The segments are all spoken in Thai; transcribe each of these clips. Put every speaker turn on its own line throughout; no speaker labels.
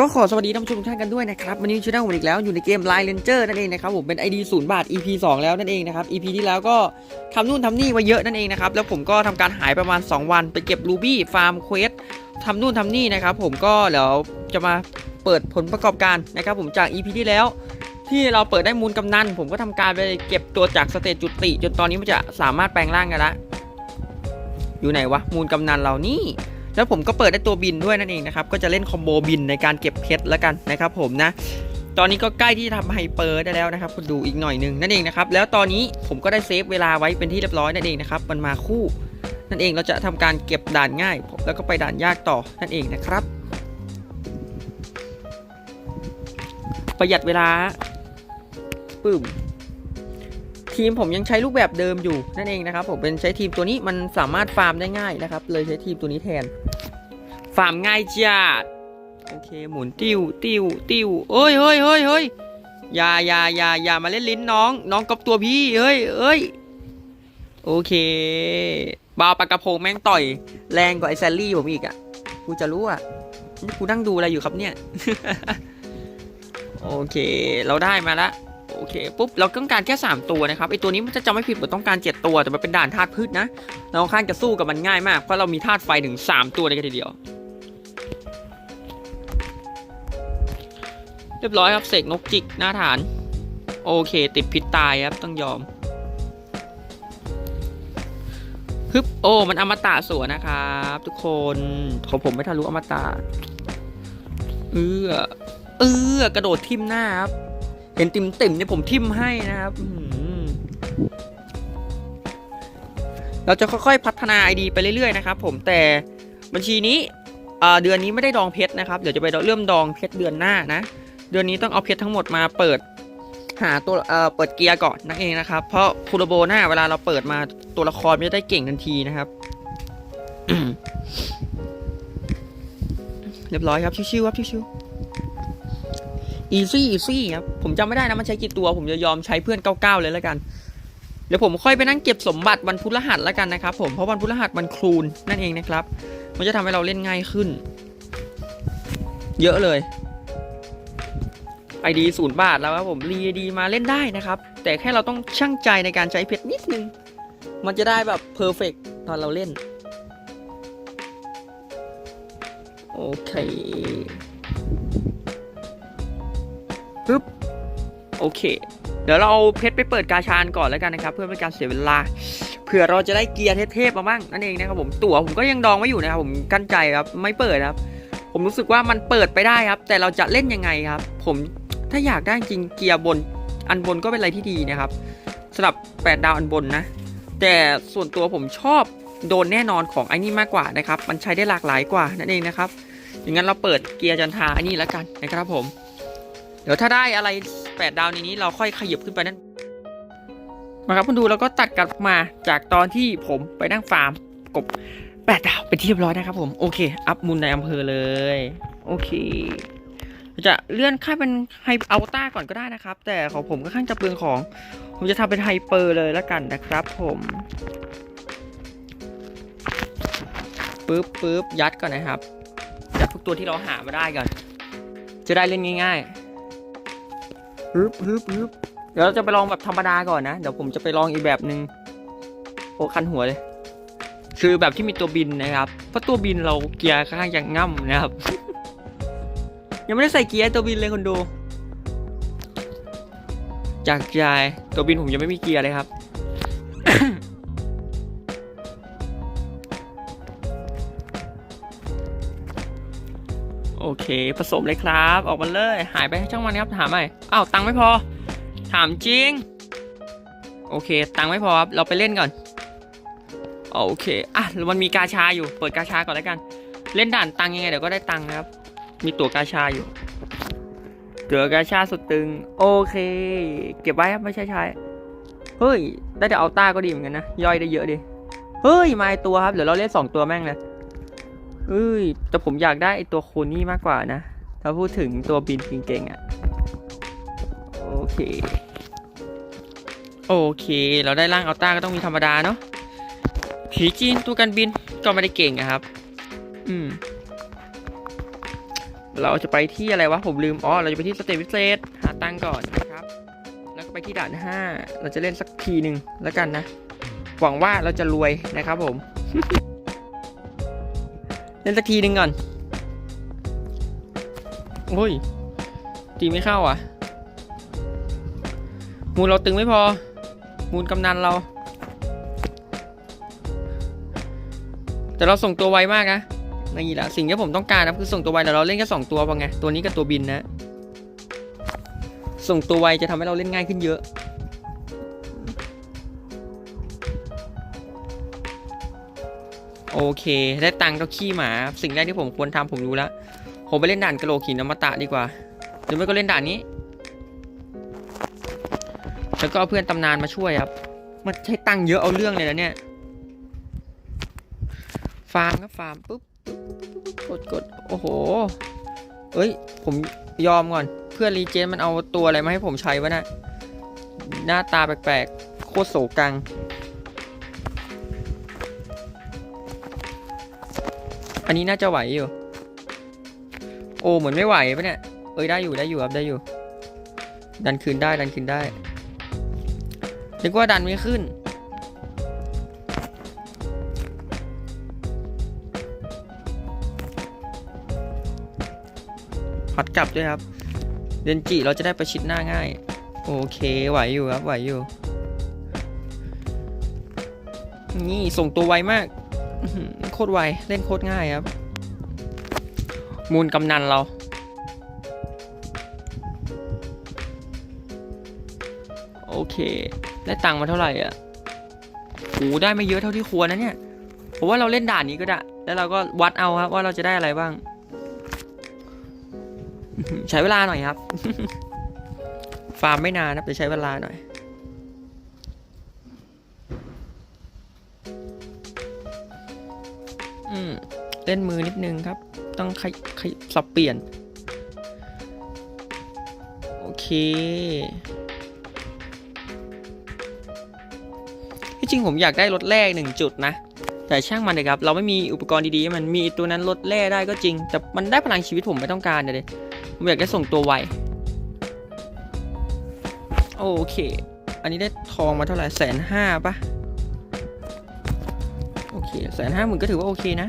ก็ขอสวัสดีท่านผู้ชมทุกท่านกันด้วยนะครับวันนี้ชื่อด้าผมอีกแล้วอยู่ในเกม Line Ranger นั่นเองนะครับผมเป็น ID 0บาท EP 2 แล้วนั่นเองนะครับ EP ที่แล้วก็ทำนู่นทำนี่มาเยอะนั่นเองนะครับแล้วผมก็ทำการหายประมาณ 2 วัน ไปเก็บรูบี้ฟาร์มเควสทำนู่นทำนี่นะครับผมก็เดี๋ยวจะมาเปิดผลประกอบการนะครับผมจาก EP ที่แล้ว ที่เราเปิดได้มูลกำนัน ผมก็ทำการไปเก็บตัวจากสเตจจุติจนตอนนี้มันจะสามารถแปลงร่างกันละอยู่ไหนวะมูลกำนันเรานี่ แล้วผมก็เปิดได้ตัวบินด้วยนั่นเองนะครับ ก็จะเล่นคอมโบบินในการเก็บเพชรแล้วกันนะครับผมนะ ตอนนี้ก็ใกล้ที่ทำไฮเปอร์ได้แล้วนะครับคุณดูอีกหน่อยนึงนั่นเองนะครับ แล้วตอนนี้ผมก็ได้เซฟเวลาไว้เป็นที่เรียบร้อยนั่นเองนะครับ มันมาคู่ นั่นเองเราจะทำการเก็บด่านง่าย แล้วก็ไปด่านยากต่อนั่นเองนะครับ ประหยัดเวลาปึ้มทีมผมยังใช้รูปแบบเดิมอยู่นั่นเองนะครับผมเป็นใช้ทีมตัวนี้มันสามารถฟาร์มได้ง่ายนะครับเลยใช้ทีมตัวนี้แทน ฟาร์มง่ายจัดโอเคหมุนติ้วติ้วติ้วเอ้ยเฮ้ยเฮ้ยเฮ้ยอย่าอย่าอย่าอย่ามาเล่นลิ้นน้อง น้องกับตัวพี่เฮ้ยเอ้ยโอเคบาวปากกระพงแม่งต่อย แรงกว่าไอแซลลี่ผมอีกอะกูจะรู้อะนี่กูนั่งดูอะไรอยู่ครับเนี่ย โอเค เราได้มาละโอเคปุ๊บเราต้องการแค่ 3 ตัวนะครับไอตัวนี้มันจะจำไม่ผิดผมต้องการ 7 ตัวแต่มันเป็นด่านธาตุพืชนะ เราค่อนข้างจะสู้กับมันง่ายมากเพราะเรามีธาตุไฟถึง 3 ตัวในกันทีเดียว เรียบร้อยครับเสกนกจิกหน้าฐาน โอเค ติดพิษตายครับต้องยอมฮึบโอ้มันอมตะสวนนะครับ ทุกคนของผมไม่ทะลุอมตะเออเออกระโดดทิ่มหน้าครับ เห็นติ่มติ่มเนี่ยผมทิมให้นะครับเราจะค่อยๆพัฒนาไอดีไปเรื่อยๆนะครับผมแต่บัญชีนี้เดือนนี้ไม่ได้ดองเพชรนะครับ เดี๋ยวจะไปเริ่มดองเพชรเดือนหน้านะ เดือนนี้ต้องเอาเพชรทั้งหมดมาเปิดหาตัวเอ่อเปิดเกียร์ก่อนนั่นเองนะครับ เพราะคูโรโบหน้าเวลาเราเปิดมาตัวละครมันจะได้เก่งทันทีนะครับ เรียบร้อยครับชิวๆครับชิวๆอีซี่อีซี่ครับผมจำไม่ได้นะมันใช้กี่ตัว ผมจะยอมใช้เพื่อนเก้าๆเลยแล้วกัน เดี๋ยวผมค่อยไปนั่งเก็บสมบัติวันพุธรหัสแล้วกันนะครับ ผมเพราะวันพุธรหัสมันครูนนั่นเองนะครับ มันจะทำให้เราเล่นง่ายขึ้น เยอะเลย ไอดีศูนย์บาทแล้วครับผมรีดีมาเล่นได้นะครับ แต่แค่เราต้องช่างใจในการใช้เพชรนิดนึง มันจะได้แบบเพอร์เฟกตอนเราเล่น โอเคปึ๊บโอเค เดี๋ยวเราเอาเพชรไปเปิดกาชานก่อนแล้วกันนะครับ เพื่อเป็นการเสียเวลาเผื่อเราจะได้เกียร์เทพๆมาบ้างนั่นเองนะครับผมตั๋วผมก็ยังดองไว้อยู่นะครับผมกั้นใจครับไม่เปิดครับ ผมรู้สึกว่ามันเปิดไปได้ครับ แต่เราจะเล่นยังไงครับ ผม ถ้าอยากได้จริงเกียร์บนอันบนก็เป็นอะไรที่ดีนะครับสำหรับ 8 ดาวอันบนนะ แต่ส่วนตัวผมชอบโดนแน่นอนของไอ้นี่มากกว่านะครับ มันใช้ได้หลากหลายกว่านั่นเองนะครับอย่างนั้นเราเปิดเกียร์จันทราอันนี้แล้วกันนะครับผม เดี๋ยวถ้าได้อะไรแปดดาวในนี้เราค่อยขยับขึ้นไปนั่นมาครับคุณดูแล้วก็ตัดกลับมาจากตอนที่ผมไปนั่งฟาร์มกบแปดดาวเป็นที่เรียบร้อยนะครับผมโอเค อัพมูลในอำเภอเลย โอเค จะเลื่อนค่าเป็นไฮอัลต้าก่อนก็ได้นะครับ แต่ของผมก็ข้างจะเปลืองของ ผมจะทำเป็นไฮเปอร์เลยแล้วกันนะครับ ผมปึ๊บปึ๊บยัดก่อนนะครับยัดทุกตัวที่เราหามาได้ก่อน จะได้เล่นง่ายๆฮึบฮึบฮึบเดี๋ยวเราจะไปลองแบบธรรมดาก่อนนะ เดี๋ยวผมจะไปลองอีกแบบหนึ่งโอ้คันหัวเลย คือแบบที่มีตัวบินนะครับ เพราะตัวบินเราเกียร์ค่อนข้างจะง่ำนะครับ ยังไม่ได้ใส่เกียร์ตัวบินเลยคนดู จากใจตัวบินผมยังไม่มีเกียร์เลยครับ โอเคผสมเลยครับ ออกมาเลย หายไปช่างมันครับถามใหม่อ้าวตังไม่พอ ถามจริง โอเค ตังไม่พอครับเราไปเล่นก่อนโอเค อะ มันมีกาชาอยู่ เปิดกาชาก่อนแล้วกัน เล่นด่านตังยังไงเดี๋ยวก็ได้ตังนะครับ มีตั๋วกาชาอยู่ ตั๋วกาชาสุดตึง โอเค เก็บไว้ครับไม่ใช่ใช้เฮ้ย ได้แต่เอาต้าก็ดีเหมือนกันนะ ย่อยได้เยอะดิเฮ้ย มาไอตัวครับ เดี๋ยวเราเล่นสองตัวแม่งเลยเอ้ย แต่ผมอยากได้ไอตัวโคนี่มากกว่านะ ถ้าพูดถึงตัวบินเก่งๆอะ่ะ โอเค โอเค เราได้ร่างเอัลต้าก็ต้องมีธรรมดาเนาะผีจีนตัวกันบินก็ไม่ได้เก่งอะครับ อืม เราจะไปที่อะไรวะผมลืมอ๋อเราจะไปที่สเตจพิเศษหาตังก่อนนะครับ แล้วก็ไปที่ด่านห้าเราจะเล่นสักทีหนึ่งแล้วกันนะ หวังว่าเราจะรวยนะครับผม เล่นสักทีหนึ่งก่อนโอ้ยตีไม่เข้าอะ มูลเราตึงไม่พอ มูลกำนันเรา แต่เราส่งตัวไวมากนะ นี่แหละสิ่งที่ผมต้องการนะคือส่งตัวไวแต่เราเล่นแค่สองตัวพอไงตัวนี้กับตัวบินนะ ส่งตัวไวจะทำให้เราเล่นง่ายขึ้นเยอะโอเค ได้ตังค์ก็ขี้หมา สิ่งแรกที่ผมควรทำผมรู้แล้ว ผมไปเล่นด่านกระโหลกหินอมตะดีกว่า หรือไม่ก็เล่นด่านนี้ แล้วก็เอาเพื่อนตำนานมาช่วยครับ มันใช้ตังค์เยอะเอาเรื่องเลยนะเนี่ย ฟาร์มครับฟาร์มปุ๊บ กดกดโอ้โห เอ้ย ผมยอมก่อน เพื่อนรีเจนมันเอาตัวอะไรมาให้ผมใช้วะนะหน้าตาแปลกๆ โคตรโศกัง อันนี้น่าจะไหวอยู่ โอ้เหมือนไม่ไหวปะเนี่ย เอ้ยได้อยู่ได้อยู่ครับได้อยู่ ดันคืนได้ดันคืนได้นึกว่าดันไม่ขึ้น พัดกลับด้วยครับ เดนจิเราจะได้ประชิดหน้าง่าย โอเคไหวอยู่ครับไหวอยู่ นี่ส่งตัวไวมากโคตรไวเล่นโคตรง่ายครับ มูลกำนันเราโอเค ได้ตังค์มาเท่าไหร่อะโหได้ไม่เยอะเท่าที่ควรนะเนี่ย ผมว่าเราเล่นด่านนี้ก็ได้ แล้วเราก็วัดเอาครับว่าเราจะได้อะไรบ้าง ใช้เวลาหน่อยครับ ฟาร์มไม่นานนะแต่ใช้เวลาหน่อย อืม เล่นมือนิดนึงครับ ต้องขยขยสับเปลี่ยน โอเค ที่จริงผมอยากได้รถแรกหนึ่งจุดนะแต่ช่างมันเลยครับ เราไม่มีอุปกรณ์ดีๆ มันมีตัวนั้นรถแร่ได้ก็จริง แต่มันได้พลังชีวิตผมไม่ต้องการเลย ผมอยากได้ส่งตัวไว โอเค อันนี้ได้ทองมาเท่าไหร่แสนห้าปะโอเคแสนห้าหมื่นก็ถือว่าโอเคนะ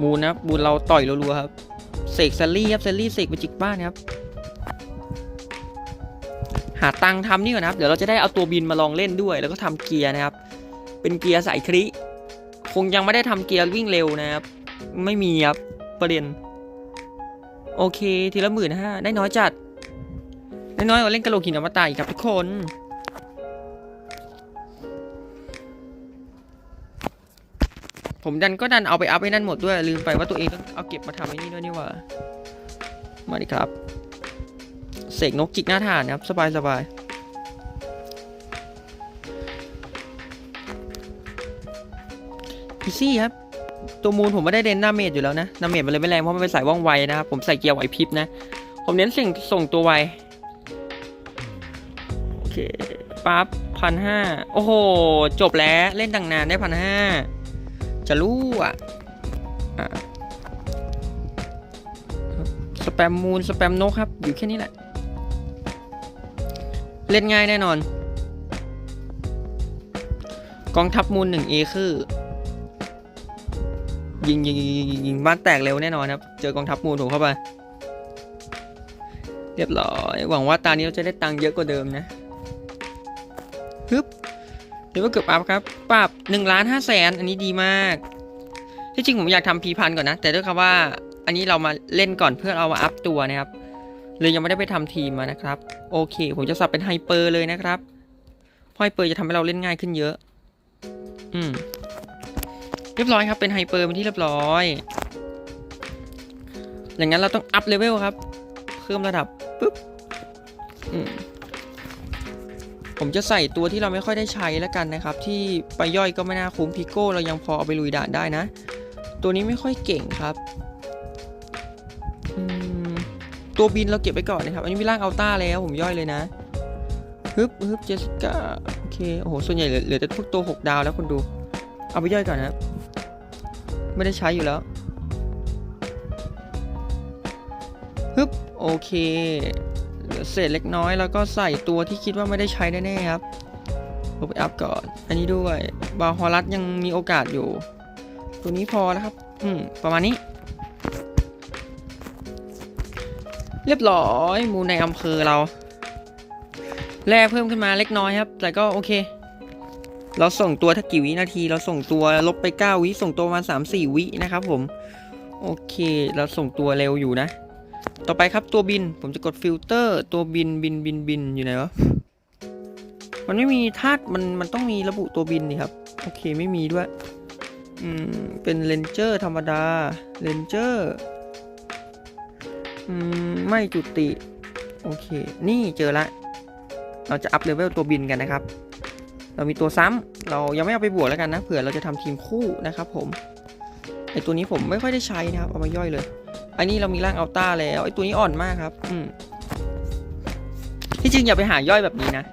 มูนนะบูนเราต่อยรัวๆครับเสกแซลลี่ครับแซลลี่เสกไปจิกบ้านครับ หาตังทำนี่ก่อนนะครับ เดี๋ยวเราจะได้เอาตัวบินมาลองเล่นด้วย แล้วก็ทำเกียร์นะครับ เป็นเกียร์สายคลิคงยังไม่ได้ทำเกียร์วิ่งเร็วนะครับ ไม่มีครับประเด็น โอเค ทีละหมื่นห้าได้น้อยจัด ได้น้อยกว่าเล่นกระโหลกหินอมตะอีกครับทุกคน ผมดันก็ดันเอาไปอัพไอ้นั่นหมดด้วย ลืมไปว่าตัวเองต้องเอาเก็บมาทำไอ้นี่ด้วยนี่ว่า มาดิครับ เสกนกจิกหน้าฐานนะครับ สบายสบายอีซี่ครับ ตัวมูลผมไม่ได้เน้นดาเมจอยู่แล้วนะดาเมจมันเลยไม่แรงเพราะมันเป็นสายว่องไวนะครับ ผมใส่เกียร์ไหวพริบนะ ผมเน้นสิ่งส่งตัวไว โอเคปั๊บพันห้าโอ้โห จบแล้วเล่นตั้งนานได้พันห้าจะรู้อะอะสแปมมูล สแปมนกครับ อยู่แค่นี้แหละ เล่นง่ายแน่นอน กองทัพมูลหนึ่งเอคือ ยิงยิงยิงยิงยิงบ้านแตกเร็วแน่นอนครับ เจอกองทัพมูลผมเข้าไป เรียบร้อย หวังว่าตานี้เราจะได้ตังค์เยอะกว่าเดิมนะฮึบเดี๋ยวว่าเกือบอัพครับปรับหนึ่งล้านห้าแสนอันนี้ดีมาก ที่จริงผมอยากทำพีพันก่อนนะ แต่ด้วยคำว่าอันนี้เรามาเล่นก่อนเพื่อเอามาอัพตัวนะครับ เลยยังไม่ได้ไปทำทีมมานะครับ โอเค ผมจะสับเป็นไฮเปอร์เลยนะครับพราะไฮเปอร์จะทำให้เราเล่นง่ายขึ้นเยอะ อืม เรียบร้อยครับ เป็นไฮเปอร์เป็นที่เรียบร้อย อย่างนั้นเราต้องอัพเลเวลครับ เพิ่มระดับปุ๊บ อืม ผมจะใส่ตัวที่เราไม่ค่อยได้ใช้แล้วกันนะครับ ที่ไปย่อยก็ไม่น่าคุ้มพิโก้เรายังพอเอาไปลุยด่านได้นะ ตัวนี้ไม่ค่อยเก่งครับ ตัวบินเราเก็บไว้ก่อนนะครับ อันนี้มีร่างอัลต้าแล้วผมย่อยเลยนะฮึบฮึบเจสสิก้าโอเค โอ้โห ส่วนใหญ่เหลือแต่พวกตัวหกดาวแล้วคนดู เอาไปย่อยก่อนนะไม่ได้ใช้อยู่แล้วฮึบโอเคเหลือเศษเล็กน้อยแล้วก็ใส่ตัวที่คิดว่าไม่ได้ใช้แน่ๆครับเอาไปอัพก่อน อันนี้ด้วย บาฮอรัสยังมีโอกาสอยู่ ตัวนี้พอแล้วครับ อืม ประมาณนี้ เรียบร้อยมูในอำเภอเรา แร่เพิ่มขึ้นมาเล็กน้อยครับ แต่ก็โอเค เราส่งตัวถ้ากี่วินาที เราส่งตัวลบไป 9 วิส่งตัวมา3 4 วินะครับผม โอเค เราส่งตัวเร็วอยู่นะ ต่อไปครับตัวบิน ผมจะกดฟิลเตอร์ ตัวบินบินบินบินอยู่ไหนวะ มันไม่มีธาตุมันมันต้องมีระบุตัวบินนี่ครับ โอเคไม่มีด้วย อืม เป็นเลนเจอร์ธรรมดาเลนเจอร์ อืมไม่จุติ โอเค นี่เจอละ เราจะอัพเลเวลตัวบินกันนะครับ เรามีตัวซ้ำเรายังไม่เอาไปบวกแล้วกันนะ เผื่อเราจะทำทีมคู่นะครับผมไอตัวนี้ผมไม่ค่อยได้ใช้นะครับ เอามาย่อยเลย อันนี้เรามีร่างอัลต้าแล้วไอตัวนี้อ่อนมากครับ อืมที่จริงอย่าไปหาย่อยแบบนี้นะ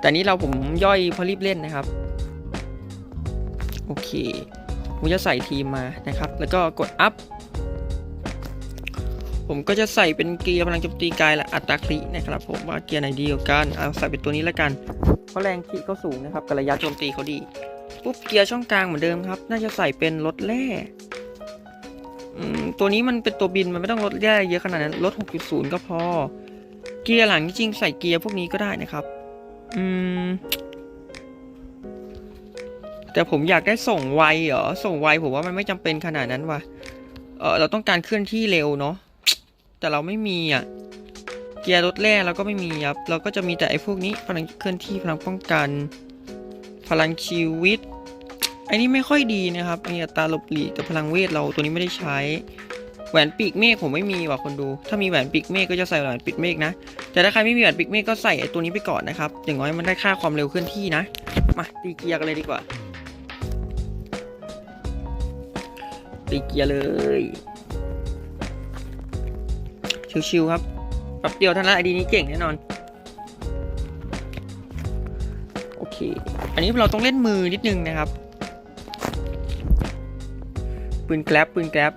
แต่นี้เราผมย่อยเพราะรีบเล่นนะครับ โอเคผมจะใส่ทีมมานะครับ แล้วก็กดอัพ ผมก็จะใส่เป็นเกียร์พลังโจมตีกายและอัตราคลินะครับผมว่าเกียร์ไหนดีกว่ากันเอาใส่เป็นตัวนี้แล้วกัน เพราะแรงคิเขาสูงนะครับกับระยะโจมตีเขาดี ปุ๊บเกียร์ช่องกลางเหมือนเดิมครับ น่าจะใส่เป็นรถแร่อืมตัวนี้มันเป็นตัวบินมันไม่ต้องลดแร่เยอะขนาดนั้นลด 6.0 ก็พอ เกียร์หลังจริงๆใส่เกียร์พวกนี้ก็ได้นะครับ อืม แต่ผมอยากได้ส่งไวเหรอ ส่งไวผมว่ามันไม่จำเป็นขนาดนั้นว่ะเออเราต้องการเคลื่อนที่เร็วเนาะ แต่เราไม่มีอะเกียร์รถแร่เราก็ไม่มีครับเราก็จะมีแต่ไอ้พวกนี้พลังเคลื่อนที่พลังป้องกัน พลังชีวิตไอ้นี่ไม่ค่อยดีนะครับไอ้อัตราหลบหลีกกับพลังเวทเราตัวนี้ไม่ได้ใช้ แหวนปีกเมฆผมไม่มีว่ะคนดู ถ้ามีแหวนปีกเมฆก็จะใส่แหวนปีกเมฆนะแต่ถ้าใครไม่มีแหวนปีกเมฆก็ใส่ไอ้ตัวนี้ไปก่อนนะครับอย่างน้อยมันได้ค่าความเร็วเคลื่อนที่นะมาตีเกียร์กันเลยดีกว่าตีเกียร์เลย ชิวๆครับแป๊บเดียวเท่านั้นไอดีนี้เก่งแน่นอน โอเค อันนี้เราต้องเล่นมือนิดนึงนะครับ ปืนแกลบปืนแกลบ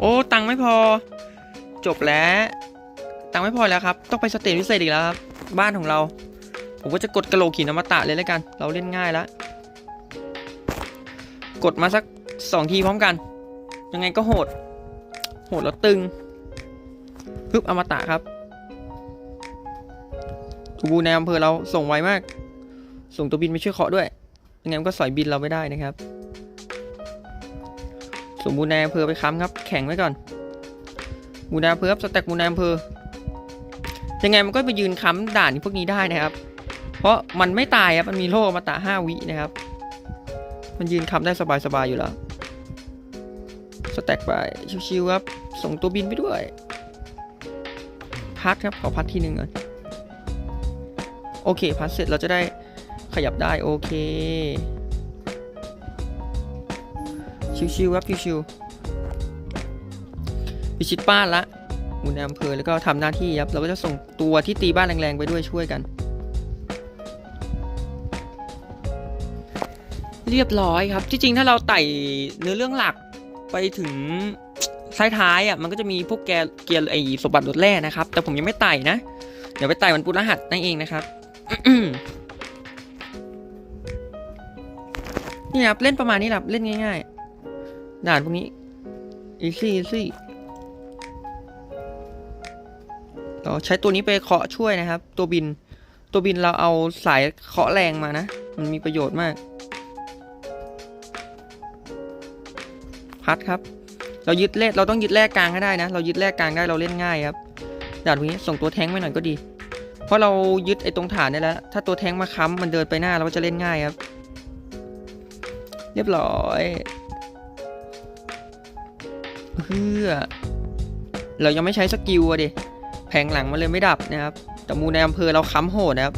โอ้ ตังไม่พอ จบแล้ว ตังไม่พอแล้วครับ ต้องไปสเตจพิเศษอีกแล้วครับ บ้านของเรา ผมก็จะกดกระโหลกหินอมตะเลยแล้วกัน เราเล่นง่ายแล้ว กดมาสักสองทีพร้อมกัน ยังไงก็โหด โหดแล้วตึงพึบอมตะครับทูบูในอำเภอเราส่งไวมาก ส่งตัวบินไปช่วยเคาะด้วยยังไงมันก็สอยบินเราไม่ได้นะครับส่งบูในอำเภอไปค้ำครับ แข่งไว้ก่อนบูในอำเภอครับสแต็กบูในอำเภอยังไงมันก็ไปยืนค้ำด่านพวกนี้ได้นะครับ เพราะมันไม่ตายครับมันมีโล่อมตะห้าวินะครับ มันยืนค้ำได้สบายๆอยู่แล้ว สแต็กไป ชิวๆครับ ส่งตัวบินไปด้วย พัดครับ ขอพัดทีหนึ่งก่อนโอเค พัดเสร็จเราจะได้ขยับได้ โอเค ชิวๆครับ ชิวๆพิชิตบ้านละหมุนในอำเภอแล้วก็ทำหน้าที่ครับ เราก็จะส่งตัวที่ตีบ้านแรงๆไปด้วยช่วยกัน เรียบร้อยครับ ที่จริงถ้าเราไต่เนื้อเรื่องหลัก ไปถึงท้ายๆอะมันก็จะมีพวกแกเกียร์ไอสมบัติรถแร่นะครับ แต่ผมยังไม่ไต่นะ เดี๋ยวไปไต่วันพุธรหัสนั่นเองนะครับนี่ครับเล่นประมาณนี้แหละเล่นง่ายๆ ด่านพวกนี้ easy easy เราใช้ตัวนี้ไปเคาะช่วยนะครับ ตัวบินตัวบินเราเอาสายเคาะแรงมานะ มันมีประโยชน์มาก พัดครับ เรายึดเลขเราต้องยึดแรกกลางให้ได้นะ เรายึดแรกกลางได้เราเล่นง่ายครับดานพวกนี้ส่งตัวแท้งไปหน่อยก็ดี เพราะเรายึดไอ้ตรงฐานได้แล้ว ถ้าตัวแท้งมาค้ำมันเดินไปหน้าเราก็จะเล่นง่ายครับ เรียบร้อยเพื่อเรายังไม่ใช้สกิลอะดิแผงหลังมันเลยไม่ดับนะครับ แต่มูในอำเภอเราค้ำโหดนะครับ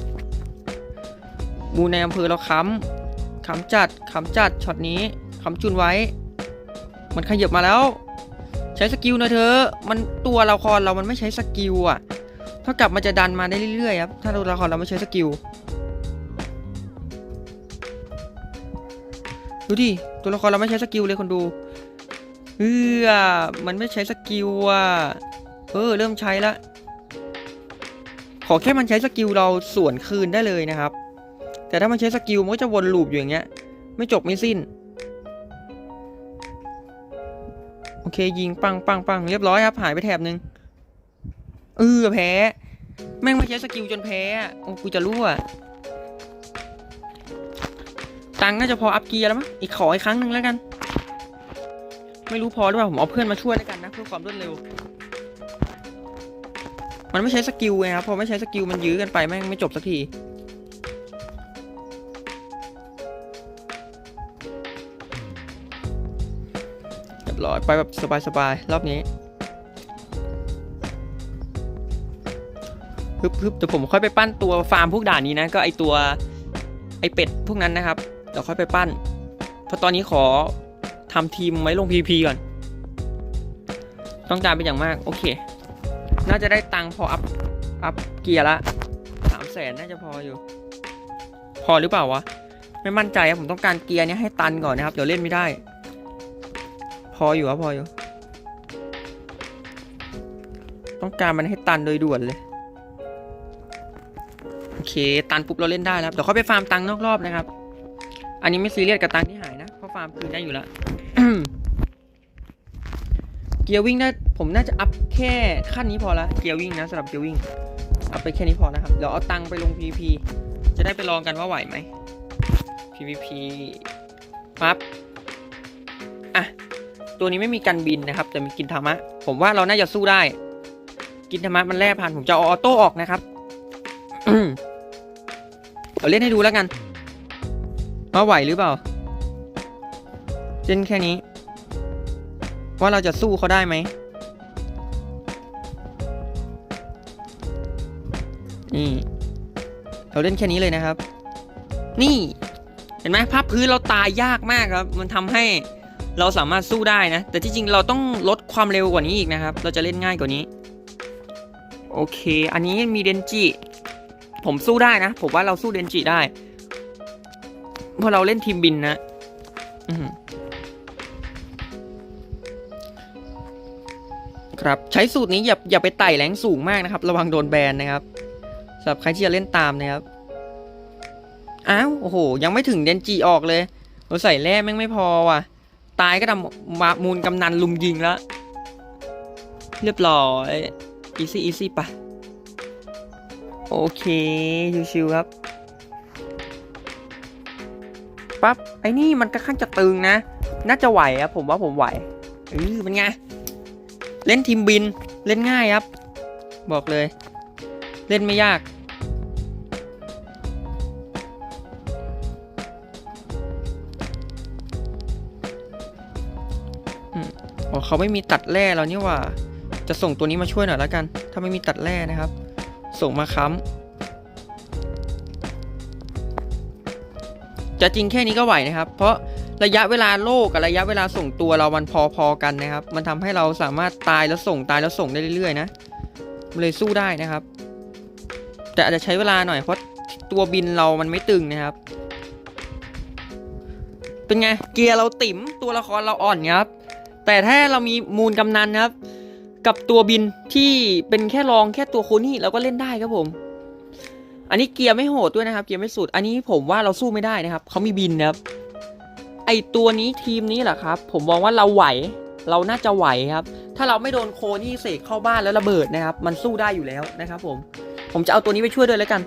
มูในอำเภอเราค้ำค้ำจัดค้ำจัดช็อตนี้ค้ำจุนไว้ มันขยับมาแล้ว ใช้สกิลหน่อยเถอะมันตัวละครเรามันไม่ใช้สกิลอะเท่ากับมันจะดันมาได้เรื่อยๆครับถ้าตัวละครเราไม่ใช้สกิลดูดิตัวละครเราไม่ใช้สกิลเลยคนดูเออมันไม่ใช้สกิลอะเออเริ่มใช้ละขอแค่มันใช้สกิลเราสวนคืนได้เลยนะครับ แต่ถ้ามันใช้สกิลมันก็จะวนลูปอยู่อย่างเงี้ย ไม่จบไม่สิ้น โอเคยิงปังปังปังเรียบร้อยครับ หายไปแถบหนึ่งเออแพ้ แม่งไม่ใช้สกิลจนแพ้โอ้กูจะรั่วตังน่าจะพออัพเกียร์แล้วมั้งอีกขออีกครั้งหนึ่งแล้วกัน ไม่รู้พอหรือเปล่าผมเอาเพื่อนมาช่วยแล้วกันนะเพื่อความรวดเร็ว มันไม่ใช้สกิลไงครับพอไม่ใช้สกิลมันยื้อกันไปแม่งไม่จบสักที ร้อยไปแบบสบายๆรอบนี้ฮึบฮึบเดี๋ยวผมค่อยไปปั้นตัวฟาร์มพวกด่านนี้นะ ก็ไอตัวไอเป็ดพวกนั้นนะครับเดี๋ยวค่อยไปปั้น เพราะตอนนี้ขอทำทีมไว้ลง PVP ก่อน ต้องการเป็นอย่างมาก โอเค น่าจะได้ตังค์พออัพอัพเกียร์ละสามแสนน่าจะพออยู่ พอหรือเปล่าวะ ไม่มั่นใจผมต้องการเกียร์นี้ให้ตันก่อนนะครับ เดี๋ยวเล่นไม่ได้ ออยู่ครับพออยู่ ต้องการมันให้ตันโดยด่วนเลย โอเค ตันปุ๊บเราเล่นได้แล้วเดี๋ยวเขาไปฟาร์มตังค์นอกรอบนะครับ อันนี้ไม่ซีเรียสกับตังค์ที่หายนะเพราะฟาร์มคืนได้อยู่แล้วเกียร์วิ่งได้ผมน่าจะอัพแค่ขั้นนี้พอละเกียร์วิ่งนะสำหรับเกียร์วิ่งอัพไปแค่นี้พอนะครับเดี๋ยวเอาตังค์ไปลง PVP จะได้ไปลองกันว่าไหวไหม PVP ปั๊บ ตัวนี้ไม่มีกันบินนะครับ แต่มีกินธรรมะ ผมว่าเราน่าจะสู้ได้ กินธรรมะมันแร่พันผมจะเอาออโต้ออกนะครับเอาเล่นให้ดูแล้วกันว่าไหวหรือเปล่าเล่นแค่นี้ ว่าเราจะสู้เขาได้ไหมนี่ เราเล่นแค่นี้เลยนะครับ นี่ เห็นไหมภาพพื้นเราตายยากมากครับ มันทำให้ เราสามารถสู้ได้นะ แต่ที่จริงเราต้องลดความเร็วกว่านี้อีกนะครับ เราจะเล่นง่ายกว่านี้ โอเค อันนี้มีเดนจิ ผมสู้ได้นะ ผมว่าเราสู้เดนจิได้ เพราะเราเล่นทีมบินนะครับ ใช้สูตรนี้อย่าอย่าไปไต่แรงสูงมากนะครับ ระวังโดนแบนนะครับสำหรับใครที่จะเล่นตามนะครับ อ้าว โอ้โห ยังไม่ถึงเดนจิออกเลยเราใส่แร่แม่งไม่พอว่ะ ตายก็ทำมามูลกำนันลุมยิงแล้ว เรียบร้อยอีซี่อีซี่ปะโอเค ชิวๆครับปั๊บไอ้นี่มันก็ข้างจะตึงนะ น่าจะไหวครับผมว่าผมไหวเออเป็นไง เล่นทีมบินเล่นง่ายครับ บอกเลย เล่นไม่ยาก เขาไม่มีตัดแร่แล้วนี่ว่า จะส่งตัวนี้มาช่วยหน่อยแล้วกัน ถ้าไม่มีตัดแร่นะครับ ส่งมาค้ำจะจริงแค่นี้ก็ไหวนะครับ เพราะระยะเวลาโลกกับระยะเวลาส่งตัวเรามันพอๆกันนะครับ มันทำให้เราสามารถตายแล้วส่งตายแล้วส่งได้เรื่อยๆนะมันเลยสู้ได้นะครับ แต่อาจจะใช้เวลาหน่อยเพราะตัวบินเรามันไม่ตึงนะครับ เป็นไงเกียร์เราติ๋มตัวละครเราอ่อนครับ แต่ถ้าเรามีมูลกำนันนะครับ กับตัวบินที่เป็นแค่รองแค่ตัวโคนี่เราก็เล่นได้ครับผม อันนี้เกียร์ไม่โหดด้วยนะครับ เกียร์ไม่สุด อันนี้ผมว่าเราสู้ไม่ได้นะครับเขามีบินนะครับ ไอตัวนี้ทีมนี้แหละครับ ผมมองว่าเราไหว เราน่าจะไหวครับ ถ้าเราไม่โดนโคนี่เสกเข้าบ้านแล้วระเบิดนะครับ มันสู้ได้อยู่แล้วนะครับผม ผมจะเอาตัวนี้ไปช่วยด้วยแล้วกัน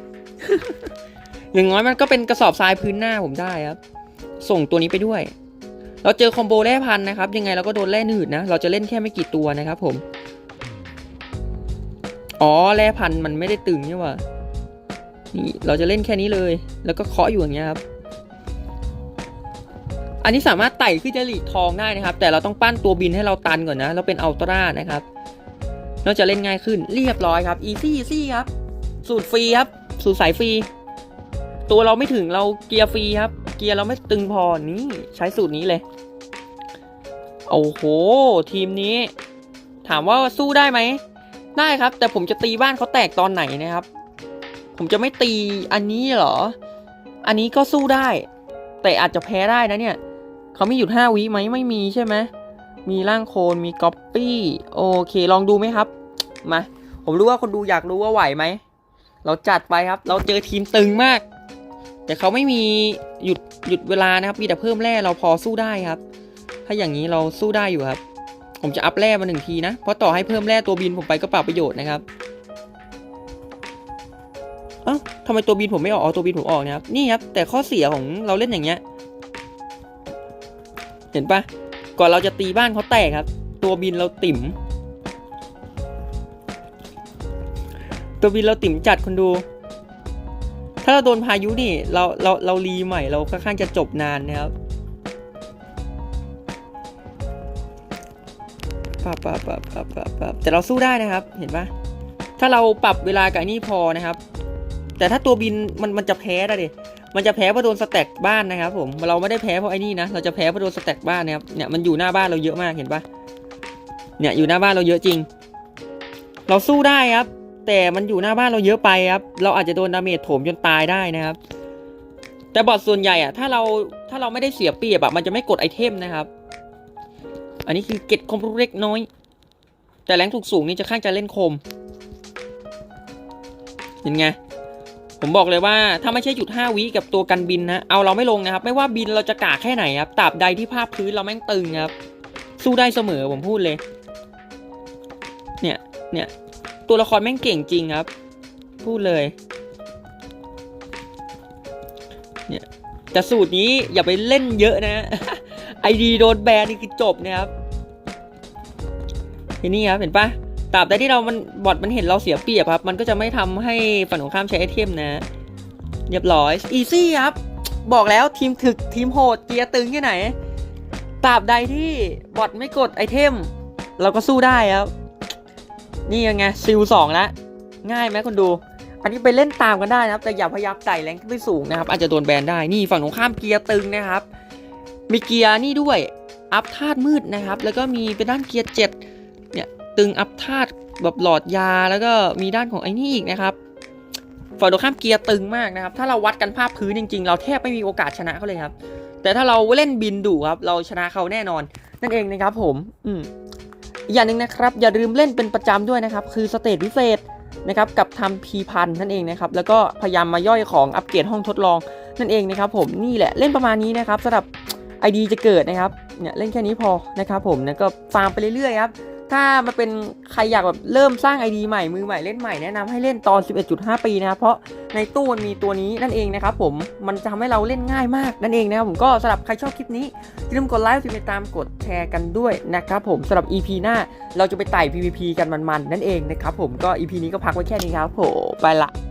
อย่างน้อยมันก็เป็นกระสอบทรายพื้นหน้าผมได้ครับ ส่งตัวนี้ไปด้วย เราเจอคอมโบแร่พันนะครับ ยังไงเราก็โดนแร่หนืดนะ เราจะเล่นแค่ไม่กี่ตัวนะครับผม อ๋อแร่พันมันไม่ได้ตึงนี่หว่านี่เราจะเล่นแค่นี้เลย แล้วก็เคาะอยู่อย่างเงี้ยครับ อันนี้สามารถไต่ขึ้นจะหลีกทองได้นะครับ แต่เราต้องปั้นตัวบินให้เราตันก่อนนะ เราเป็นอัลตร้านะครับเราจะเล่นง่ายขึ้นเรียบร้อยครับอีซี่อีซี่ครับ สูตรฟรีครับ สูตรสายฟรี ตัวเราไม่ถึงเราเกียร์ฟรีครับ กียร์เราไม่ตึงพอนี่ใช้สูตรนี้เลย โอ้โห ทีมนี้ ถามว่าสู้ได้ไหม ได้ครับ แต่ผมจะตีบ้านเขาแตกตอนไหนนะครับ ผมจะไม่ตีอันนี้เหรอ อันนี้ก็สู้ได้ แต่อาจจะแพ้ได้นะเนี่ยเขาไมีหยุดห้าวิไหมไม่มีใช่ไหมมีร่างโคลนมีก๊อปปี้โอเคลองดูไหมครับมาผมรู้ว่าคนดูอยากรู้ว่าไหวไหมเราจัดไปครับ เราเจอทีมตึงมาก แต่เขาไม่มีหยุดหยุดเวลานะครับ มีแต่เพิ่มแร่เราพอสู้ได้ครับ ถ้าอย่างนี้เราสู้ได้อยู่ครับ ผมจะอัพแร่มาหนึ่งทีนะ เพราะต่อให้เพิ่มแร่ตัวบินผมไปก็เปล่าประโยชน์นะครับเอ้าทำไมตัวบินผมไม่ออกอ๋อตัวบินผมออกนะครับ นี่ครับ แต่ข้อเสียของเราเล่นอย่างเงี้ย เห็นปะก่อนเราจะตีบ้านเขาแตกครับ ตัวบินเราติ่ม ตัวบินเราติ่มจัดคนดู ถ้าเราโดนพายุนี่เราเราเรารีใหม่เราค่อนข้างจะจบนานนะครับปรับปรับปรับปรับปับปับแต่เราสู้ได้นะครับเห็นปะถ้าเราปรับเวลากับนี่พอนะครับ แต่ถ้าตัวบินมันมันจะแพ้ได้ดิมันจะแพ้เพราะโดนสแต็กบ้านนะครับ ผมเราไม่ได้แพ้เพราะไอ้นี่นะเราจะแพ้เพราะโดนสแต็กบ้านนะครับเนี่ยมันอยู่หน้าบ้านเราเยอะมากเห็นปะเนี่ยอยู่หน้าบ้านเราเยอะจริง เราสู้ได้ครับ แต่มันอยู่หน้าบ้านเราเยอะไปครับ เราอาจจะโดนดาเมจโถมจนตายได้นะครับ แต่บอทส่วนใหญ่อะถ้าเราถ้าเราไม่ได้เสียเปรียบอะมันจะไม่กดไอเทมนะครับ อันนี้คือเก็ตคอมเล็กน้อย แต่แรงถูกสูงนี่จะข้างจะเล่นคมเห็นไงผมบอกเลยว่าถ้าไม่ใช่หยุด5วิกับตัวกันบินนะเอาเราไม่ลงนะครับ ไม่ว่าบินเราจะกากแค่ไหนครับตราบใดที่ภาพพื้นเราแม่งตึงครับ สู้ได้เสมอผมพูดเลย เนี่ยเนี่ย ตัวละครแม่งเก่งจริงครับ พูดเลย เนี่ยแต่สูตรนี้อย่าไปเล่นเยอะนะไอดีโดนแบนนี่คือจบนะครับทีนี้ครับเห็นปะตราบใดที่เรามันบอทมันเห็นเราเสียเปรียบครับ มันก็จะไม่ทำให้ฝั่งตรงข้ามใช้ไอเทมนะ เรียบร้อยอีซี่ครับ บอกแล้วทีมถึกทีมโหดเกียร์ตึงแค่ไหนตราบใดที่บอทไม่กดไอเทม เราก็สู้ได้ครับ นี่ยังไงซิลสองแล้วง่ายไหมคนดู อันนี้ไปเล่นตามกันได้นะครับ แต่อย่าพยายามไต่แรงขึ้นไปสูงนะครับ อาจจะโดนแบนได้นี่ฝั่งตรงข้ามเกียร์ตึงนะครับ มีเกียร์นี่ด้วยอัพธาตุมืดนะครับ แล้วก็มีเป็นด้านเกียร์เจ็ดเนี่ยตึงอัพธาตุแบบหลอดยาแล้วก็มีด้านของไอ้นี่อีกนะครับฝั่งตรงข้ามเกียร์ตึงมากนะครับ ถ้าเราวัดกันภาพพื้นจริง ๆ เราแทบไม่มีโอกาสชนะเขาเลยครับ แต่ถ้าเราเล่นบินดุครับ เราชนะเขาแน่นอน นั่นเองนะครับผม อืม อีกอย่างหนึ่งนะครับ อย่าลืมเล่นเป็นประจำด้วยนะครับ คือสเตจพิเศษนะครับกับทำพีพันนั่นเองนะครับ แล้วก็พยายามมาย่อยของอัปเกรดห้องทดลองนั่นเองนะครับ ผมนี่แหละเล่นประมาณนี้นะครับสำหรับ ID จะเกิดนะครับเนี่ยเล่นแค่นี้พอนะครับผมแล้วก็ฟาร์มไปเรื่อยๆครับ ถ้ามาเป็นใครอยากแบบเริ่มสร้างไอดีใหม่มือใหม่เล่นใหม่แนะนำให้เล่นตอน 11.5 ปีนะครับเพราะในตู้มันมีตัวนี้นั่นเองนะครับผมมันจะทำให้เราเล่นง่ายมากนั่นเองนะครับผมก็สำหรับใครชอบคลิปนี้อย่าลืมกดไลค์ติดตามกดแชร์กันด้วยนะครับผมสำหรับ EP หน้าเราจะไปไต่ PVP กันมันๆนั่นเองนะครับผมก็ EP นี้ก็พักไว้แค่นี้ครับผมไปละ